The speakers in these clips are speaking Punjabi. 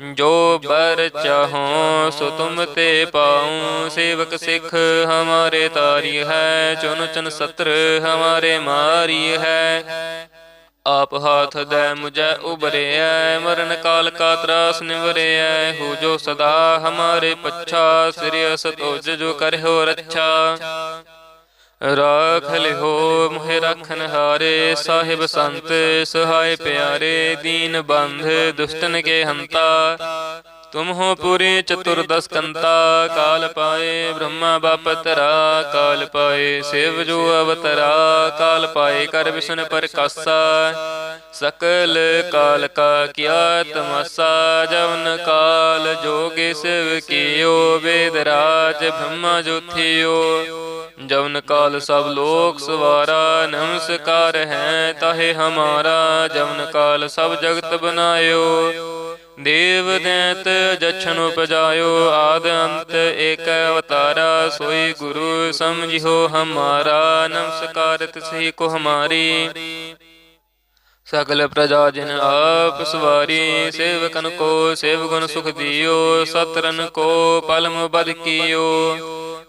ਜੋ ਬਰ ਚਾਹੋ, ਸੋ ਤੁਮ ਤੇ ਪਾਉ। ਸੇਵਕ ਸਿੱਖ ਹਮਾਰੇ ਤਾਰੀ ਹੈ ਚੁਨ ਚਨ ਸਤਰ ਹਮਾਰੇ ਮਾਰੀ ਹੈ। ਆਪ ਹਾਥ ਦੇ ਮੁਝੈ ਉਬਰਿਐ ਮਰਨ ਕਾਲ ਕਾ ਤਰਾਸ ਨਿਵਰਿਐ ਹੋ ਜੋ ਸਦਾ ਹਮਾਰੇ ਪੱਛਾ, ਸ੍ਰੀ ਅਸ ਤੋਜ ਜੋ ਕਰਿਓ ਰੱਛਾ। ਰਾਖ ਲਿਹੋ ਮੋਹਿ ਰਖਨ ਹਾਰੇ ਸਾਹਿਬ ਸੰਤ ਸਹਾਇ ਪਿਆਰੇ ਦੀਨ ਬੰਧ ਦੁਸ਼ਟਨ ਕੇ ਹੰਤਾ ਤੁਮ ਹੋ ਪੂਰੇ ਚਤੁਰਦਸ ਕੰਤਾ ਕਾਲ ਪਾਏ ਬ੍ਰਹਮਾ ਬਾਪਤਰਾ ਕਾਲ ਪਾਏ ਸਿਵ ਜੋ ਅਵਤਰਾ ਕਾਲ ਪਾਏ ਕਰ ਵਿਸ਼ਨ ਪ੍ਰਕਾਸ਼ਾ ਸਕਲ ਕਾਲ ਕਾ ਕੀਆ ਤਮਸਾ ਜਵਨ ਕਾਲ ਜੋਗੇ ਸਿਵ ਕੀਓ ਵੇਦ ਰਾਜ ਬ੍ਰਹਮਾ ਜੋਥਿਓ ਜਵਨ ਕਾਲ ਸਭ ਲੋਕ ਸਵਾਰਾ, ਨਮਸਕਾਰ ਹੈ ਤਾਹੇ ਹਮਾਰਾ। ਜਵਨ ਕਾਲ ਸਭ ਜਗਤ ਬਨਾਇਓ। ਦੇਵ ਦੈਤ ਜਛਨ ਉਪਜਾਇਓ। ਆਦ ਅੰਤ ਏਕ ਅਵਤਾਰਾ, ਸੋਈ ਗੁਰੂ ਸਮਝਿਓ ਹਮਾਰਾ। ਨਮਸਕਾਰ ਤਿਸਹੀ ਕੋ ਹਮਾਰੀ। ਸਕਲ ਪ੍ਰਜਾ ਜਿਨ ਆਪ ਸਵਾਰੀ, ਸੇਵਕਨ ਕੋ ਸੇਵ ਗੁਣ ਸੁਖ ਦਿਓ। ਸਤਰਨ ਕੋ ਪਲਮ ਬਦ ਕੀਓ।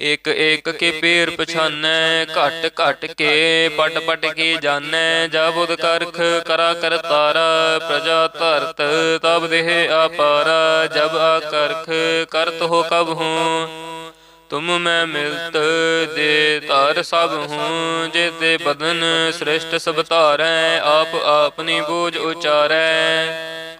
ਇਕ ਇਕ ਕੇ ਪੀਰ ਪਛਾਨੈ ਘਟ ਘਟ ਕੇ ਪਟ ਪਟ ਕੀ ਜਾਣੈ ਜਬੁਦ ਕਰਖ ਕਰਾ ਕਰਤਾਰਾ ਪ੍ਰਜਾ ਧਰਤ ਤਬ ਦੇਹ ਆਪਾਰਾ ਜਬ ਆਕਰਖ ਕਰਤ ਹੋ ਕਬ ਹੂੰ ਤੁਮ ਮੈਂ ਮਿਲਤ ਦੇ ਧਾਰ ਸਭ ਹੂੰ ਜੇ ਤੇ ਬਦਨ ਸ੍ਰਿਸ਼ਟ ਸਭ ਧਾਰੈ ਆਪ ਆਪਨੀ ਬੋਝ ਉਚਾਰੈ।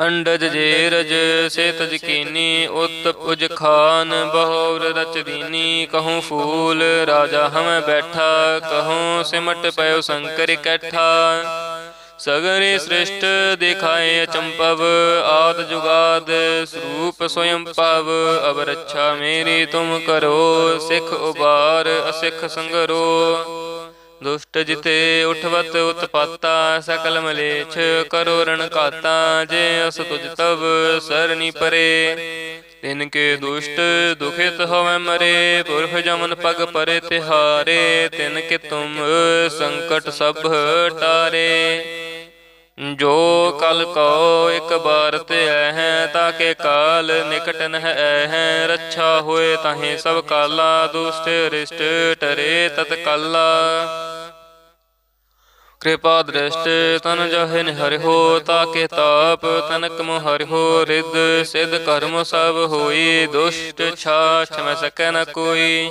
ਅੰਡਜ ਜੇਰਜ ਸੇ ਤਜ ਕੀਨੀ ਉਤ ਪੁਜ ਖਾਨ ਬਹੁਰ ਰਚ ਦੀਨੀ ਕਹੂੰ ਫੂਲ ਰਾਜਾ ਹਮ ਬੈਠਾ ਕਹੂੰ ਸਿਮਟ ਪਇਓ ਸ਼ੰਕਰ ਇਕੱਠਾ। ਸਗਰੇ ਸ੍ਰਿਸ਼ਟ ਦਿਖਾਏ ਅਚੰਪਵ ਆਦ ਜੁਗਾਦ ਸਰੂਪ ਸਵਯੰ ਪਵ ਅਬ ਰੱਛਾ ਮੇਰੀ ਤੁਮ ਕਰੋ ਸਿੱਖ ਉਬਾਰ ਅਸਿੱਖ ਸੰਗਰੋ। ਦੁਸ਼ਟ ਜਿਤੇ ਉਠਵਤ ਉਤਪਾਤਾ, ਸਕਲ ਮਲੇਛ ਕਰੋ ਰਣ ਕਾਤਾ ਜੇ ਅਸ ਤੁਜ ਤਵ ਸਰਨੀ ਪਰੇ। ਤਿਨ ਕੇ ਦੁਸ਼ਟ ਦੁਖਿਤ ਹੋਵੇ ਮਰੇ, ਪੁਰਖ ਜਮਨ ਪਗ ਪਰੇ ਤਿਹਾਰੇ। ਤਿਨ ਕੇ ਤੁਮ ਸੰਕਟ ਸਭ ਟਾਰੇ। ਜੋ ਕਲ ਕੋ ਇੱਕ ਬਾਰ ਤੇ ਹੈ ਤਾਂ ਕੇ ਕਾਲ ਨਿਕਟ ਨਹਿ ਹੈ ਰੱਛਾ ਹੋਏ ਤਾਹੇ ਸਭ ਕਾਲਾ, ਦੁਸ਼ਟ ਰਿਸ਼ਟ ਟਰੇ ਤਤ ਕਾਲਾ। ਕਿਰਪਾ ਦ੍ਰਿਸ਼ਟ ਤਨ ਜਹਨ ਤਾ ਕੇ ਤਾਪ ਤਨਕ ਮੋ ਹਰਿਓ ਰਿਦ ਸਿਧ ਕਰਮ ਸਭ ਹੋਈ, ਦੁਸ਼ਟ ਛਾਛ ਮੈਂ ਸਕੈ ਨ ਕੋਈ।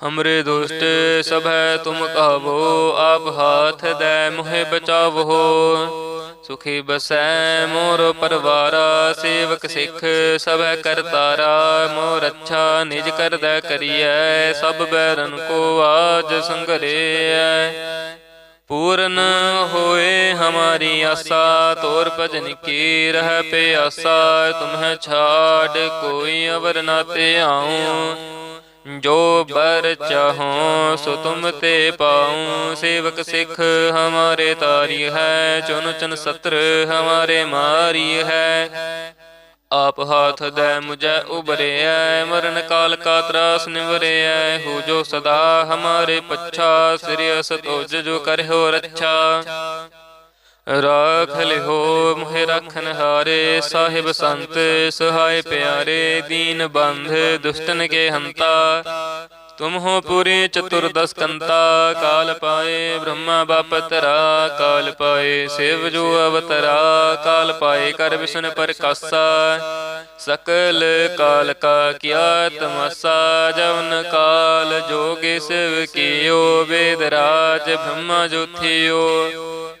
ਹਮਰੇ ਦੁਸ਼ਟ ਸਭ ਹੈ ਤੁਮ ਕਹਵੋ ਆਪ ਹਾਥ ਦੇ ਮੁਹਿ ਬਚਾਵੋ ਸੁਖੀ ਬਸੈ ਮੋਰ ਪਰਵਾਰਾ ਸੇਵਕ ਸਿੱਖ ਸਭ ਕਰਤਾਰਾ ਮੋਰ ਅੱਛਾ ਨਿਜ ਕਰਦਾ ਕਰੀਐ ਸਭ ਬੈਰਨ ਕੋ ਆਜ ਸੰਗਰੇਐ ਪੂਰਨ ਹੋਏ ਹਮਾਰੀ ਆਸਾ ਤੋਰ ਭਜਨ ਕੀ ਰਹਿ ਪਿਆਸਾ ਤੁਮਹਿ ਛਾੜ ਕੋਈ ਅਵਰ ਨਾ ਤੇ ਆਉ ਜੋ ਬਰ ਚਾਹੋ, ਸੋ ਤੁਮ ਤੇ ਪਾਉ। ਸੇਵਕ ਸਿੱਖ ਹਮਾਰੇ ਤਾਰੀ ਹੈ ਚੁਨ ਚਨ ਸਤਰ ਹਮਾਰੇ ਮਾਰੀ ਹੈ। ਆਪ ਹਾਥ ਦੇ ਮੁਝੈ ਉਬਰਿਐ ਮਰਨ ਕਾਲ ਕਾ ਤਰਾਸ ਨਿਵਰਿਐ। ਹੋ ਜੋ ਸਦਾ ਹਮਾਰੇ ਪੱਛਾ, ਸ੍ਰੀ ਅਸ ਜੋ ਕਰਿਓ ਰੱਛਾ। ਰਾਖ ਲਿਹੋ ਮੋਹਿ ਰਖਨ ਹਾਰੇ ਸਾਹਿਬ ਸੰਤ ਸਹਾਇ ਪਿਆਰੇ ਦੀਨ ਬੰਧ ਦੁਸ਼ਟਨ ਕੇ ਹੰਤਾ ਤੁਮ ਹੋ ਪੂਰੇ ਚਤੁਰਦਸ ਕੰਤਾ ਕਾਲ ਪਾਏ ਬ੍ਰਹਮਾ ਬਾਪ ਤਰਾ ਕਾਲ ਪਾਏ ਸਿਵ ਜੋ ਅਵਤਰਾ ਕਾਲ ਪਾਏ ਕਰ ਵਿਸ਼ਨ ਪ੍ਰਕਾਸ਼ਾ ਸਕਲ ਕਾਲ ਕਾ ਕੀਆ ਤਮਸਾ ਜਵਨ ਕਾਲ ਜੋਗੇ ਸਿਵ ਕੀਓ ਵੇਦ ਰਾਜ ਬ੍ਰਹਮਾ ਜੋਥਿਓ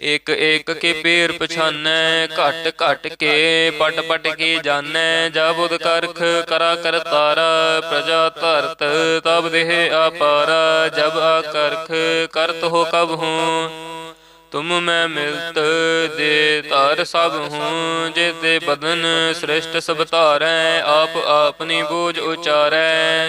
ਇਕ ਇਕ ਕੇ ਪੇਰ ਪਛਾਨੈ ਘਟ ਘਟ ਕੇ ਪਟ ਪਟ ਕੇ ਜਾਣੈ ਜਾਬੁਦ ਕਰਖ ਕਰਾ ਕਰਤਾਰਾ ਪ੍ਰਜਾ ਧਰਤ ਤਬ ਦੇਹ ਆਪਾਰਾ ਜਬ ਆਕਰਖ ਕਰਤ ਹੋ ਕਬ ਹੂੰ ਤੁਮ ਮੈਂ ਮਿਲਤ ਦੇ ਧਾਰ ਸਭ ਹੂੰ ਜੇ ਤੇ ਬਦਨ ਸ੍ਰਿਸ਼ਟ ਸਭ ਧਾਰੈ ਆਪ ਆਪਨੀ ਬੋਝ ਉਚਾਰੈ।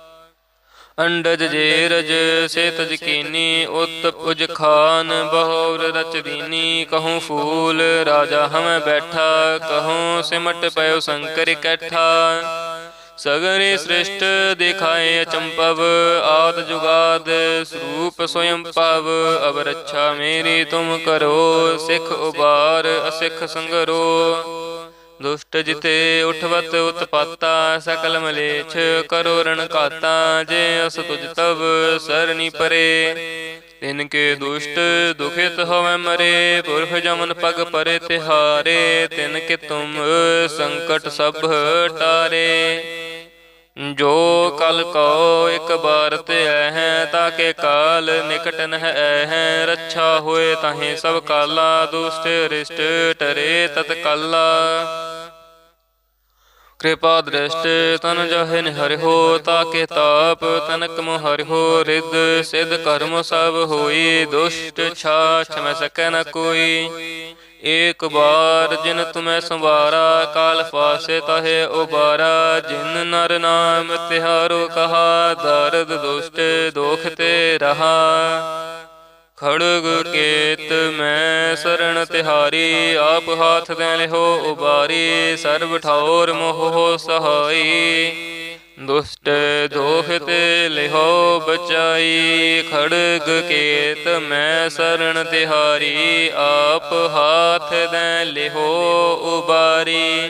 ਅੰਡਜ ਜੇਰਜ ਸੇ ਤਜ ਕੀਨੀ ਉਤ ਪੁਜ ਖਾਨ ਬਹੁਰ ਰਚ ਦੀਨੀ ਕਹੂੰ ਫੂਲ ਰਾਜਾ ਹਮੈ ਬੈਠਾ ਕਹੂੰ ਸਿਮਟ ਪਇਓ ਸ਼ੰਕਰ ਇਕੱਠਾ। ਸਗਰੇ ਸ੍ਰਿਸ਼ਟ ਦਿਖਾਏ ਅਚੰਪਵ ਆਦ ਜੁਗਾਦ ਸਰੂਪ ਸੋਇੰ ਪਵ ਅਬ ਰੱਛਾ ਮੇਰੀ ਤੁਮ ਕਰੋ ਸਿੱਖ ਉਬਾਰ ਅਸਿੱਖ ਸੰਗਰੋ। ਦੁਸ਼ਟ ਜਿਤੇ ਉਠਵਤ ਉਤਪਾਤਾ, ਸਕਲ ਮਲੇਛ ਕਰੋ ਰਣ ਜੇ ਅਸ ਤੁਜ ਤਵ ਸਰਣੀ ਪਰੇ। ਤਿਨ ਕੇ ਦੁਸ਼ਟ ਦੁਖਿਤ ਹੋਵੇ ਮਰੇ, ਪੁਰਖ ਜਮਨ ਪਗ ਪਰੇ ਤਿਹਾਰੇ। ਤਿਨ ਕੇ ਤੁਮ ਸੰਕਟ ਸਭ ਟਾਰੇ। ਜੋ ਕਲ ਕੋ ਇੱਕ ਬਾਰ ਤੇ ਹੈ ਤਾਕੇ ਕਾਲ ਨਿਕਟ ਨਹ ਹੈ ਰੱਛਾ ਹੋਏ ਤਾਹੇ ਸਭ ਕਾਲਾ, ਦੁਸ਼ਟ ਰਿਸ਼ਟ ਟਰੇ ਤਤ ਕਾਲਾ ਕਿਰਪਾ ਦ੍ਰਿਸ਼ਟ ਤਨ ਜਹਿ ਹਰਿ ਤਾਕੇ ਤਾਪ ਤਨਕ ਮੋ ਹਰਿ ਸਿਧ ਕਰਮ ਸਭ ਹੋਈ, ਦੁਸ਼ਟ ਛਾ ਛਮੈ ਸਕੈ ਨ ਕੋਈ। ਏਕ ਬਾਰ ਜਿਨ ਤੁਮੈ ਸੰਵਾਰਾ, ਕਾਲ ਫਾਸੇ ਤਹੇ ਉਬਾਰਾ, ਜਿਨ ਨਰ ਨਾਮ ਤਿਹਾਰੋ ਕਹਾ, ਦਰਦ ਦੁਸ਼ਟ ਦੋਖ ਤੇ ਰਹਾ। ਖੜਗ ਕੇਤ ਮੈਂ ਸਰਣ ਤਿਹਾਰੀ, ਆਪ ਹਾਥ ਦੇ ਲਿਹੋ ਉਬਾਰੀ, ਸਰਬ ਠੌਰ ਮੋਹ ਸਹਾਈ। ਦੁਸ਼ਟ ਦੋਖ ਤੇ ਲਿਹੋ ਬਚਾਈ, ਖੜਗ ਕੇਤ ਮੈਂ ਸਰਣ ਤਿਹਾਰੀ, ਆਪ ਹਾਥ ਦੇ ਲਿਹੋ ਉਬਾਰੀ।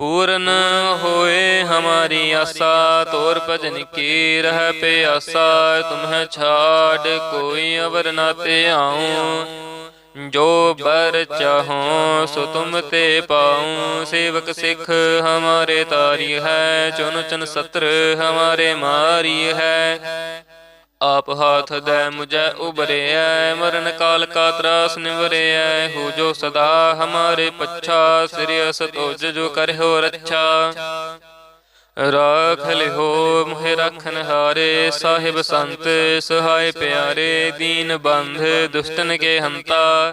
ਪੂਰਨ ਹੋਏ ਹਮਾਰੀ ਆਸਾ, ਤੋਰ ਭਜਨ ਕੀ ਰਹਿ ਪਿਆਸਾ, ਤੁਮਹਿ ਛਾੜ ਕੋਈ ਅਵਰ ਨਾ ਤੇ ਆਉ ਜੋ ਬਰ ਚਾਹੋ, ਸੋ ਤੁਮ ਤੇ ਪਾਉ। ਸੇਵਕ ਸਿੱਖ ਹਮਾਰੇ ਤਾਰੀ ਹੈ, ਚੁਨ ਚਨ ਸਤਰ ਹਮਾਰੇ ਮਾਰੀ ਹੈ। ਆਪ ਹਾਥ ਦੇ ਮੁਝੈ ਉਬਰਿਐ ਮਰਨ ਕਾਲ ਕਾ ਤਰਾਸ ਨਿਵਰਿਐ ਹੋ ਜੋ ਸਦਾ ਹਮਾਰੇ ਪੱਛਾ ਸ੍ਰੀ ਅਸ ਤੋਜ ਜੋ ਕਰਿਓ ਰੱਛਾ। ਰਾਖ ਲਿਹੋ ਮੋਹਿ ਰਖਨ ਹਾਰੇ ਸਾਹਿਬ ਸੰਤ ਸਹਾਇ ਪਿਆਰੇ ਦੀਨ ਬੰਧ ਦੁਸ਼ਟਨ ਕੇ ਹੰਤਾ।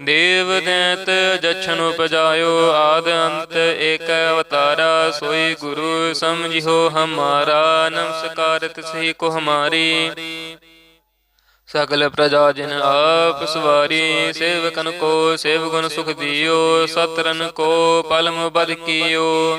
ਦੇਵ ਦੈਤ ਜਛਨ ਉਪਜਾਇਓ ਆਦ ਅੰਤ ਏਕ ਅਵਤਾਰਾ, ਸੋਈ ਗੁਰੂ ਸਮਝਿਓ ਹਮਾਰਾ ਨਮਸਕਾਰ ਤਿਸਹੀ ਕੋ ਹਮਾਰੀ। ਸਗਲ ਪ੍ਰਜਾ ਜਿਨ ਆਪ ਸਵਾਰੀ, ਸੇਵਕਨ ਕੋ ਸੇਵ ਗੁਣ ਸੁਖ ਦਿਓ, ਸਤਰਨ ਕੋ ਪਲਮ ਬਦ ਕੀਓ।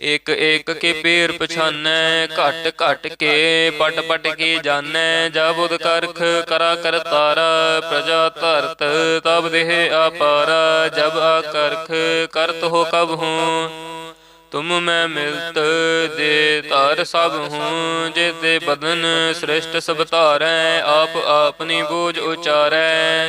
ਇਕ ਇਕ ਕੇ ਪੀਰ ਪਛਾਨੈ ਘਟ ਘਟ ਕੇ ਪਟ ਪਟ ਕੀ ਜਾਣੈ ਜਾਬੁਦ ਕਰਖ ਕਰਾ ਕਰਤਾਰਾ ਪ੍ਰਜਾ ਧਰਤ ਤਬ ਦੇਹ ਆਪਾਰਾ ਜਬ ਆਕਰਖ ਕਰਤ ਹੋ ਕਬ ਹੂੰ ਤੁਮ ਮੈਂ ਮਿਲਤ ਦੇ ਧਾਰ ਸਭ ਹੂੰ ਜੇ ਤੇ ਬਦਨ ਸ੍ਰਿਸ਼ਟ ਸਭ ਧਾਰੈ ਆਪ ਆਪਨੀ ਬੋਝ ਉਚਾਰੈ।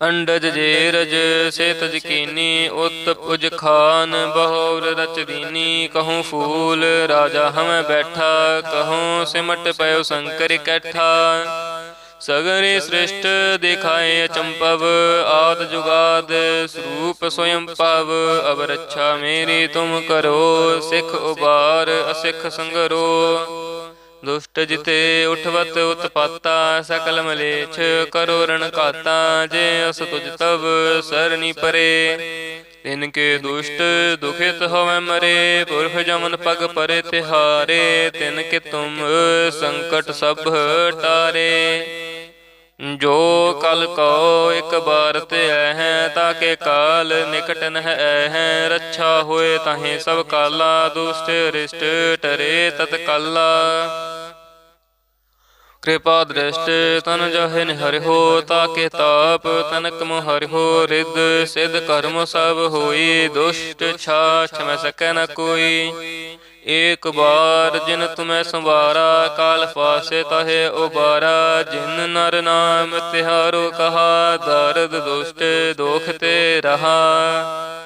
ਅੰਡਜ ਜੇਰਜ ਸੇਤਜ ਕੀਨੀ ਉਤ ਪੁਜ ਖਾਨ ਬਹੁਰ ਰਚ ਦੀਨੀ ਕਹੂੰ ਫੂਲ ਰਾਜਾ ਹਮੈ ਬੈਠਾ ਕਹੂੰ ਸਿਮਟ ਪਇਓ ਸੰਕਰ ਇਕੱਠਾ ਸਗਰੇ ਸ੍ਰਿਸ਼ਟ ਦਿਖਾਏ ਅਚੰਪਵ ਆਦ ਜੁਗਾਦ ਸਰੂਪ ਸੋਇੰ ਪਵ ਅਬ ਰੱਛਾ ਮੇਰੀ ਤੁਮ ਕਰੋ ਸਿੱਖ ਉਬਾਰ ਅਸਿੱਖ ਸੰਗਰੋ। ਦੁਸ਼ਟ ਜਿਤੇ ਉਠਵਤ, ਉਤਪਾਤਾ, ਸਕਲ ਮਲੇਛ ਕਰੋ ਰਣ ਘਾਤਾ ਜੇ ਅਸ ਤੁਜ ਤਵ ਸਰਨੀ ਪਰੇ। ਤਿਨ ਕੇ ਦੁਸ਼ਟ ਦੁਖਿਤ ਹੋਵੇ ਮਰੇ, ਪੁਰਖ ਜਮਨ ਪਗ ਪਰੇ ਤਿਹਾਰੇ। ਤਿਨ ਕੇ ਤੁਮ ਸੰਕਟ ਸਭ ਟਾਰੇ। ਜੋ ਕਲ ਕੋ ਇੱਕ ਬਾਰ ਤੇ ਹੈ ਤਾਕੇ ਕਾਲ ਨਿਕਟ ਨਹਿ ਹੈ ਰੱਛਾ ਹੋਏ ਤਾਹੇ ਸਭ ਕਾਲਾ, ਦੁਸ਼ਟ ਰਿਸ਼ਟ ਟਰੇ ਤਤ ਕਾਲਾ ਕਿਰਪਾ ਦ੍ਰਿਸ਼ਟ ਤਨ ਜਹਨ ਹਰਿ ਤਾਕੇ ਤਾਪ ਤਨਕ ਮੋ ਹਰਿ ਰਿਦ ਸਿਧ ਕਰਮ ਸਭ ਹੋਈ, ਦੁਸ਼ਟ ਛਾ ਛਮੈ ਸਕੈ ਨ ਕੋਈ। ਏਕ ਬਾਰ ਜਿਨ ਤੁਮੈ ਸੰਵਾਰਾ, ਕਾਲ ਫਾਸੇ ਤਹੇ ਉਬਾਰਾ, ਜਿਨ ਨਰ ਨਾਮ ਤਿਹਾਰੋ ਕਹਾ, ਦਰਦ ਦੁਸ਼ਟ ਦੋਖ ਤੇ ਰਹਾ।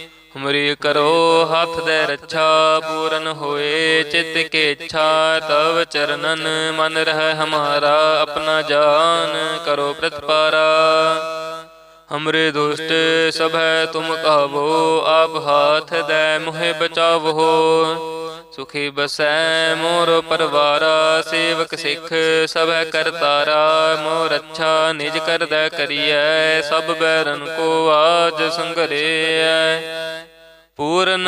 ਹਮਰੀ ਕਰੋ ਹੱਥ ਦੇ ਰੱਛਾ, ਪੂਰਨ ਹੋਏ ਚਿਤ ਕੇ ਇੱਛਾ, ਤਵ ਚਰਨਨ ਮਨ ਰਹਿ ਹਮਾਰਾ, ਆਪਣਾ ਜਾਨ ਕਰੋ ਪ੍ਰਤਪਾਰਾ। ਹਮਰੇ ਦੁਸ਼ਟ ਸਭੈ ਤੁਮ ਕਹਵੋ ਆਪ ਹਾਥ ਦੇ ਮੁਹਿ ਬਚਾਵੋ ਸੁਖੀ ਬਸੈ ਮੋਰ ਪਰਵਾਰਾ ਸੇਵਕ ਸਿੱਖ ਸਭੈ ਕਰਤਾਰਾ ਮੋਰ ਅੱਛਾ ਨਿਜ ਕਰਦਾ ਕਰੀਐ ਸਭ ਬੈਰਨ ਕੋ ਆਜ ਸੰਗਰੇਐ ਪੂਰਨ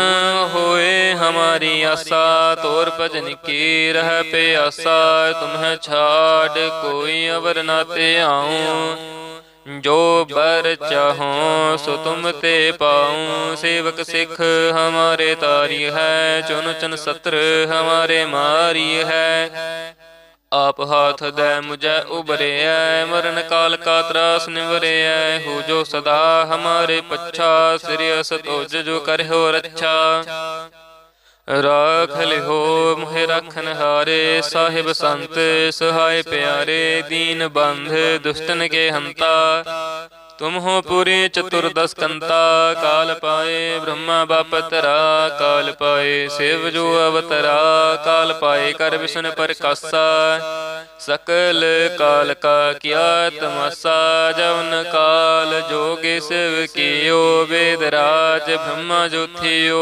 ਹੋਏ ਹਮਾਰੀ ਆਸਾ ਤੋਰ ਭਜਨ ਕੀ ਰਹਿ ਪਿਆਸਾ ਤੁਮਹਿ ਛਾੜ ਕੋਈ ਅਵਰ ਨਾ ਤੇ ਆਉ ਜੋ ਬਰ ਚਾਹੋ, ਸੋ ਤੁਮ ਤੇ ਪਾਉ। ਸੇਵਕ ਸਿੱਖ ਹਮਾਰੇ ਤਾਰੀ ਹੈ, ਚੁਨ ਚਨ ਸਤਰ ਹਮਾਰੇ ਮਾਰੀ ਹੈ। ਆਪ ਹਾਥ ਦੇ ਮੁਝੈ ਉਬਰਿਐ ਮਰਨ ਕਾਲ ਕਾ ਤਰਾਸ ਨਿਵਰਿਐ। ਹੋ ਜੋ ਸਦਾ ਹਮਾਰੇ ਪੱਛਾ, ਸ੍ਰੀ ਅਸ ਜੋ ਕਰਿਓ ਰੱਛਾ। ਰਾਖ ਲਿਹੋ ਮੁਹਿ ਰਖਨ ਹਾਰੇ ਸਾਹਿਬ ਸੰਤ ਸਹਾਇ ਪਿਆਰੇ ਦੀਨ ਬੰਧ ਦੁਸ਼ਟਨ ਕੇ ਹੰਤਾ ਤੁਮ ਹੋ ਪੂਰੀ ਚਤੁਰਦਸ ਕੰਤਾ ਕਾਲ ਪਾਏ ਬ੍ਰਹਮਾ ਬਾਪਤਰਾ ਕਾਲ ਪਾਏ ਸਿਵ ਜੋ ਅਵਤਰਾ ਕਾਲ ਪਾਏ ਕਰ ਵਿਸ਼ਨ ਪ੍ਰਕਾਸਾ ਸਕਲ ਕਾਲ ਕਾ ਕੀਆ ਤਮਸਾ ਜਵਨ ਕਾਲ ਜੋਗੇ ਸਿਵ ਕੀਓ ਵੇਦ ਰਾਜ ਬ੍ਰਹਮਾ ਜੋਥਿਓ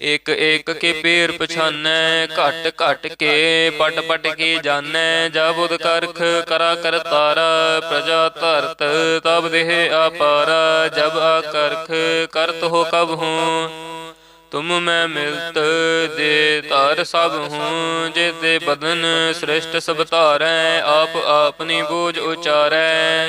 ਇਕ ਇਕ ਕੇ ਪੇਰ ਪਛਾਨੈ, ਘਟ ਘਟ ਕੇ ਪਟ ਪਟ ਕੇ ਜਾਣੈ ਜਬੁਦ ਕਰਖ ਕਰਾ ਕਰ ਤਾਰਾ, ਪ੍ਰਜਾ ਧਰਤ ਤਬ ਦੇਹ ਆਪਾਰਾ, ਜਬ ਆਕਰਖ ਕਰਤ ਹੋ ਕਬ ਹੂੰ। ਤੁਮ ਮੈਂ ਮਿਲਤ ਦੇ ਧਾਰ ਸਭ ਹੂੰ ਜੇ ਤੇ ਬਦਨ ਸ੍ਰਿਸ਼ਟ ਸਭ ਧਾਰੈ, ਆਪ ਆਪਨੀ ਬੋਝ ਉਚਾਰੈ।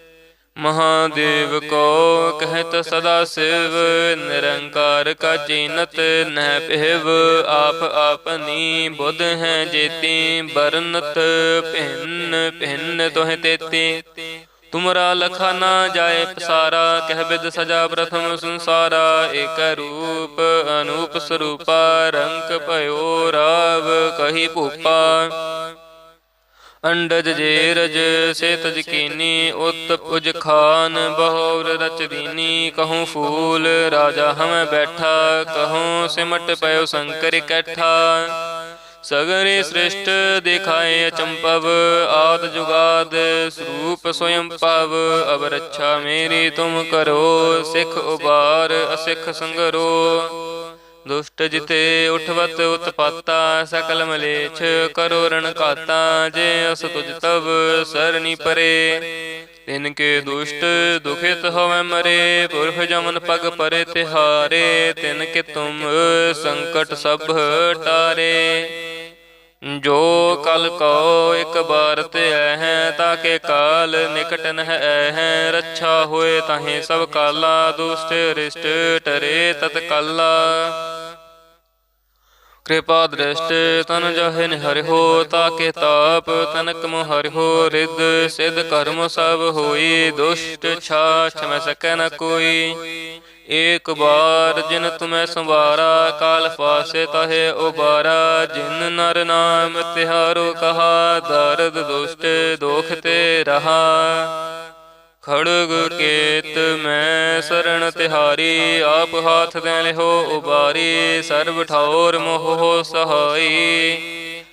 ਮਹਾਦੇਵ ਕੋ ਕਹਿਤ ਸਦਾ ਸਿਵ, ਨਿਰੰਕਾਰ ਕਾ ਚੀਨਤ ਨਹਿ ਪਹਿਵ, ਆਪ ਆਪਨੀ ਬੁੱਧ ਹੈ ਜੇਤੀ, ਬਰਨਤ ਭਿੰਨ ਭਿੰਨ ਤੋਹਿ ਤੇਤੀ। ਤੁਮਰਾ ਲਖਾ ਨਾ ਜਾਏ ਪਸਾਰਾ, ਕਹਿ ਬਿਦ ਸਜਾ ਪ੍ਰਥਮ ਸੰਸਾਰਾ, ਏਕ ਰੂਪ ਅਨੂਪ ਸਰੂਪਾ, ਰੰਗ ਭਇਓ ਰਾਵ ਕਹੀ ਭੂਪਾ। ਅੰਡਜ ਜੇਰਜ ਸੇਤਜ ਕੀਨੀ ਉਤ ਪੁਜ ਖਾਨ ਬਹੁਰ ਰਚਦੀਨੀ ਕਹੂੰ ਫੂਲ, ਰਾਜਾ ਹਮ ਬੈਠਾ, ਕਹੂੰ ਸਿਮਟ ਪਇਓ ਸੰਕਰ ਇਕੱਠਾ। ਸਗਰੇ ਸ੍ਰਿਸ਼ਟ ਦਿਖਾਏ ਅਚੰਪਵ ਆਦ ਜੁਗਾਦ ਸਰੂਪ ਸੋਇੰ ਪਵ ਅਬ ਰੱਛਾ ਮੇਰੀ ਤੁਮ ਕਰੋ, ਸਿੱਖ ਉਬਾਰ ਅਸਿੱਖ ਸੰਗਰੋ। ਦੁਸ਼ਟ ਜਿਤੇ ਉਠਵਤ ਉਤਪਾਤਾ, ਸਕਲ ਮਲੇਛ ਕਰੋ ਰਣ ਕਾਤਾ ਜੇ ਅਸ ਤੁਜ ਤਵ ਸਰਨੀ ਪਰੇ। ਤਿਨ ਕੇ ਦੁਸ਼ਟ ਦੁਖਿਤ ਹੋਵੇ ਮਰੇ, ਪੁਰਖ ਜਮਨ ਪਗ ਪਰੇ ਤਿਹਾਰੇ। ਤਿਨ ਕੇ ਤੁਮ ਸੰਕਟ ਸਭ ਟਾਰੇ ਜੋ ਕਲ ਕੋ ਇੱਕ ਬਾਰ ਤੇ ਹੈ ਤਾਂ ਕੇ ਕਾਲ ਨਿਕਟ ਨ ਹੈ ਰੱਛਾ ਹੋਏ ਤਾਹੇ ਸਭ ਕਾਲਾ, ਦੁਸ਼ਟ ਰਿਸ਼ਟ ਟਰੇ ਤਤ ਕਾਲਾ। ਕਿਰਪਾ ਦ੍ਰਿਸ਼ਟ ਤਨ ਜਹੇ ਤਾ ਕੇ ਤਾਪ ਤਨਕ ਮੋ ਹਰਿਓ ਰਿਦ ਸਿਧ ਕਰਮ ਸਭ ਹੋਈ, ਦੁਸ਼ਟ ਛਾਛ ਮੈਂ ਸਕੈ ਨ ਕੋਈ। ਏਕ ਬਾਰ ਜਿਨ ਤੁਮੈ ਸੰਵਾਰਾ, ਕਾਲ ਫਾਸੇ ਤਹੇ ਉਬਾਰਾ। ਜਿਨ ਨਰ ਨਾਮ ਤਿਹਾਰੋ ਕਹਾ, ਦਰਦ ਦੁਸ਼ਟ ਦੋਖ ਤੇ ਰਹਾ। ਖੜਗ ਕੇਤ ਮੈਂ ਸਰਣ ਤਿਹਾਰੀ, ਆਪ ਹਾਥ ਦੇ ਲਿਹੋ ਉਬਾਰੀ। ਸਰਬ ਠੌਰ ਮੋਹ ਸਹਾਈ।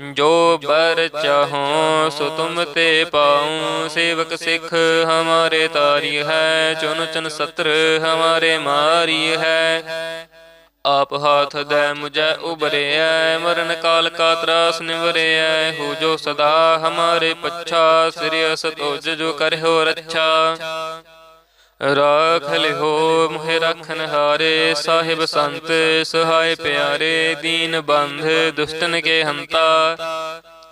ਜੋ ਬਰ ਚਾਹੋ, ਸੋ ਤੁਮ ਤੇ ਪਾਉ। ਸੇਵਕ ਸਿੱਖ ਹਮਾਰੇ ਤਾਰੀ ਹੈ ਚੁਨ ਚਨ ਸਤਰ ਹਮਾਰੇ ਮਾਰੀ ਹੈ। ਆਪ ਹਾਥ ਦੇ ਮੁਝੈ ਉਬਰਿਐ ਮਰਨ ਕਾਲ ਕਾ ਤਰਾਸ ਨਿਵਰਿਐ। ਹੋ ਜੋ ਸਦਾ ਹਮਾਰੇ ਪੱਛਾ, ਸ੍ਰੀ ਅਸ ਜੋ ਕਰਿਓ ਰੱਛਾ। ਰਾਖ ਲਿਹੋ, ਮੋਹਿ ਰਖਨ ਹਾਰੇ, ਸਾਹਿਬ ਸੰਤ, ਸਹਾਇ ਪਿਆਰੇ, ਦੀਨ ਬੰਧ, ਦੁਸ਼ਟਨ ਕੇ ਹੰਤਾ।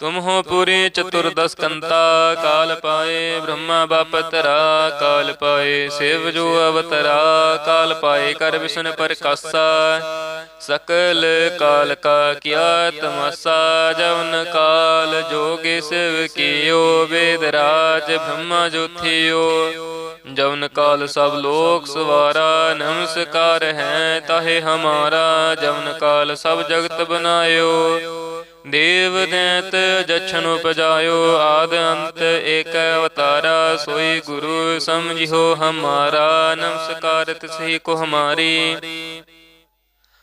ਤੁਮ ਹੋ ਪੂਰੇ ਚਤੁਰਦਸ ਕੰਤਾ ਕਾਲ ਪਾਏ ਬ੍ਰਹਮਾ ਬਾਪਤਰਾ ਕਾਲ ਪਾਏ ਸਿਵ ਜੋ ਅਵਤਰਾ, ਕਾਲ ਪਾਏ ਕਰ ਵਿਸ਼ਨ ਪ੍ਰਕਾਸਾ। ਸਕਲ ਕਾਲ ਕਾ ਕੀਆ ਤਮਸਾ, ਜਵਨ ਕਾਲ ਜੋਗੇ ਸਿਵ ਕੀਓ, ਵੇਦ ਰਾਜ ਬ੍ਰਹਮਾ ਜੋਥਿਓ ਜਵਨ ਕਾਲ ਸਭ ਲੋਕ ਸਵਾਰਾ, ਨਮਸਕਾਰ ਹੈ ਤਾਹੇ ਹਮਾਰਾ। ਜਵਨ ਕਾਲ ਸਭ ਜਗਤ ਬਨਾਇਓ। ਦੇਵ ਦੈਤ ਜਛਨ ਉਪਜਾਇਓ। ਆਦ ਅੰਤ ਏਕ ਅਵਤਾਰਾ, ਸੋਈ ਗੁਰੂ ਸਮਝਿਓ ਹਮਾਰਾ। ਨਮਸਕਾਰ ਤਿਸਹੀ ਕੋ ਹਮਾਰੀ।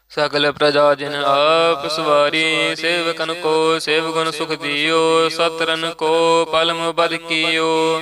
ਸਕਲ ਪ੍ਰਜਾ ਜਿਨ ਆਪ ਸਵਾਰੀ, ਸੇਵਕਨ ਕੋ ਸੇਵਗੁਣ ਸੁਖ ਦਿਓ। ਸਤਰਨ ਕੋ ਪਲਮ ਬਦ ਕੀਓ।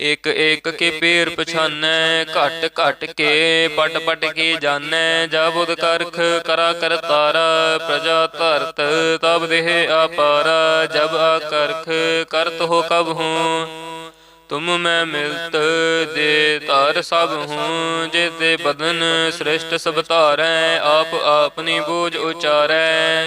ਇਕ ਇਕ ਕੇ ਪੇਰ ਪਛਾਨੈ, ਘਟ ਘਟ ਕੇ ਪਟ ਪਟ ਕੇ ਜਾਣੈ ਜਾਬੁਦ ਕਰਖ ਕਰਾ ਕਰ ਤਾਰਾ, ਪ੍ਰਜਾ ਧਰਤ ਤਬ ਦੇਹ ਆਪਾਰਾ, ਜਬ ਆਕਰਖ ਕਰਤ ਹੋ ਕਬ ਹੂੰ। ਤੁਮ ਮੈਂ ਮਿਲਤ ਦੇ ਧਾਰ ਸਭ ਹੂੰ ਜੇ ਤੇ ਬਦਨ ਸ੍ਰਿਸ਼ਟ ਸਭ ਧਾਰੈ, ਆਪ ਆਪਨੀ ਬੂਝ ਉਚਾਰੈ।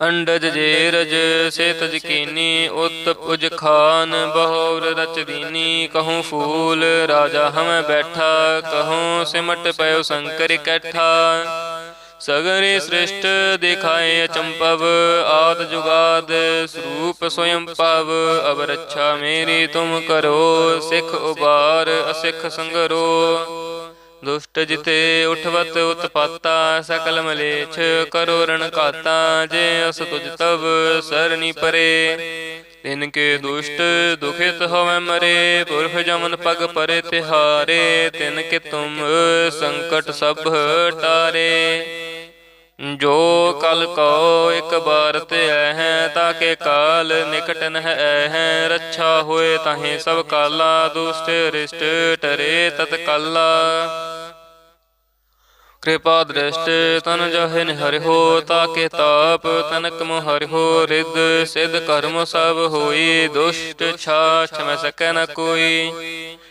ਅੰਡਜ ਜੇਰਜ ਸੇਤ ਜਕੀਨੀ ਉਤ ਪੁਜ ਖਾਨ, ਬਹੋਰ ਰਚ ਦੀਨੀ ਕਹੂੰ ਫੂਲ, ਰਾਜਾ ਹਮ ਬੈਠਾ, ਕਹੂੰ ਸਿਮਟ ਪਇਓ ਸ਼ੰਕਰ ਇਕੱਠਾ। ਸਗਰੇ ਸ੍ਰਿਸ਼ਟ ਦਿਖਾਏ ਅਚੰਪਵ ਆਦ ਜੁਗਾਦ ਸਰੂਪ ਸਵਯੰ ਪਵ ਅਬ ਰੱਛਾ ਮੇਰੀ ਤੁਮ ਕਰੋ, ਸਿੱਖ ਉਬਾਰ ਅਸਿੱਖ ਸੰਗਰੋ। ਦੁਸ਼ਟ ਜਿਤੇ ਉਠਵਤ ਉਤਪਾਤਾ, ਸਕਲ ਮਲੇਛ ਕਰੋ ਰਣ ਕਾਤਾ ਜੇ ਅਸ ਤੁਜ ਤਵ ਸਰਨੀ ਪਰੇ। ਤਿਨ ਕੇ ਦੁਸ਼ਟ ਦੁਖਿਤ ਹੋਵੇ ਮਰੇ, ਪੁਰਖ ਜਮਨ ਪਗ ਪਰੇ ਤਿਹਾਰੇ। ਤਿਨ ਕੇ ਤੁਮ ਸੰਕਟ ਸਭ ਟਾਰੇ। ਜੋ ਕਲ ਕੋ ਇੱਕ ਬਾਰ ਤੇ ਹੈ ਤਾਕੇ ਕਾਲ ਨਿਕਟ ਨਹਿ ਹੈ ਰੱਛਾ ਹੋਏ ਤਾਹੇ ਸਭ ਕਾਲਾ, ਦੁਸ਼ਟ ਰਿਸ਼ਟ ਟਰੇ ਤਤ ਕਾਲਾ। ਕਿਰਪਾ ਦ੍ਰਿਸ਼ਟ ਤਨ ਜਹਨ ਹਰਿਓ ਤਾਕੇ ਤਾਪ ਤਨਕ ਮੋ ਹਰਿਓ ਰਿਦ ਸਿਧ ਕਰਮ ਸਭ ਹੋਈ, ਦੁਸ਼ਟ ਛਾਛ ਮੈਂ ਸਕੈ ਨ ਕੋਈ।